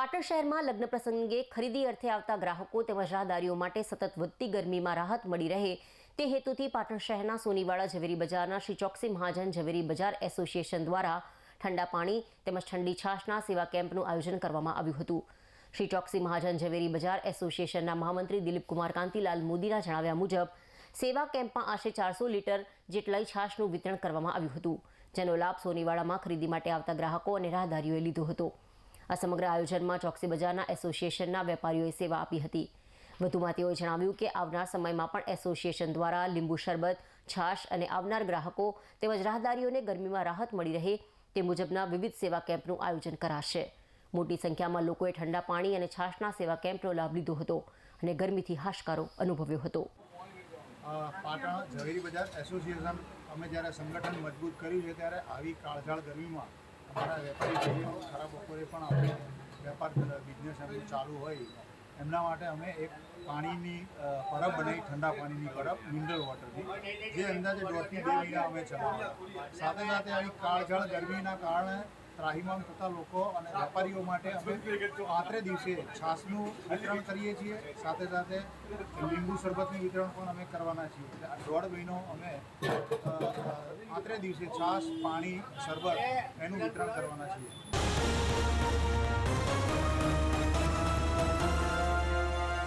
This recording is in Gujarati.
પાટણ શહેરમાં લગ્ન પ્રસંગે ખરીદી અર્થે આવતા ગ્રાહકો તેમજ રાહદારીઓ માટે સતત વધતી ગરમીમાં રાહત મળી રહે તે હેતુથી પાટણ શહેરના સોનીવાડા ઝવેરી બજારના શ્રી ચોકસી મહાજન ઝવેરી બજાર એસોસિએશન દ્વારા ઠંડા પાણી તેમજ ઠંડી છાશના સેવા કેમ્પનું આયોજન કરવામાં આવ્યું હતું. શ્રી ચોકસી મહાજન ઝવેરી બજાર એસોસિએશનના મહામંત્રી દિલીપકુમાર કાંતિલાલ મોદીના જણાવ્યા મુજબ, સેવા કેમ્પમાં આશરે ચારસો લીટર જેટલાઈ છાશનું વિતરણ કરવામાં આવ્યું હતું, જેનો લાભ સોનીવાડામાં ખરીદી માટે આવતા ગ્રાહકો અને રાહદારીઓએ લીધો હતો. આ સમગ્ર આયોજનમાં ચોકસી બજારના એસોસિએશનના વેપારીઓએ સેવા આપી હતી. વધુમાં તેઓએ જણાવ્યું કે આવનાર સમયમાં પણ એસોસિએશન દ્વારા લીંબુ શરબત, છાશ અને આવનાર ગ્રાહકો તેમજ રાહદારીઓને ગરમીમાં રાહત મળી રહે તે મુજબના વિવિધ સેવા કેમ્પનું આયોજન કરાશે. મોટી સંખ્યામાં લોકોએ ઠંડા પાણી અને છાશના સેવા કેમ્પનો લાભ લીધો હતો અને ગરમીથી હાશકારો અનુભવ્યો હતો. પાટણ ઝવેરી બજાર એસોસિએશન અમે જ્યારે સંગઠન મજબૂત કર્યું છે ત્યારે આવી કાળઝાળ ગરમીમાં અમારા વેપારી ખરાબ ખરા બપોરે પણ આપણે વેપાર બિઝનેસ એમનું ચાલુ હોય, એમના માટે અમે એક પાણીની પરબ બનાવી ઠંડા પાણીની પરબ મિનરલ વોટરની જે અંદાજે દોઢથી બે મહિના અમે ચલાવ્યા સાથે સાથે આવી કાળઝાળ ગરમીના કારણે ત્રાહિમામ થતા લોકો અને વેપારીઓ માટે અમે આત્રે દિવસે છાસનું વિતરણ કરીએ છીએ. સાથે સાથે લીંબુ શરબતનું વિતરણ પણ અમે કરવાના છીએ. એટલે દોઢ મહિનો અમે અ, દિવસે છાશ પાણી શરબત એનું વિતરણ કરવાના છીએ.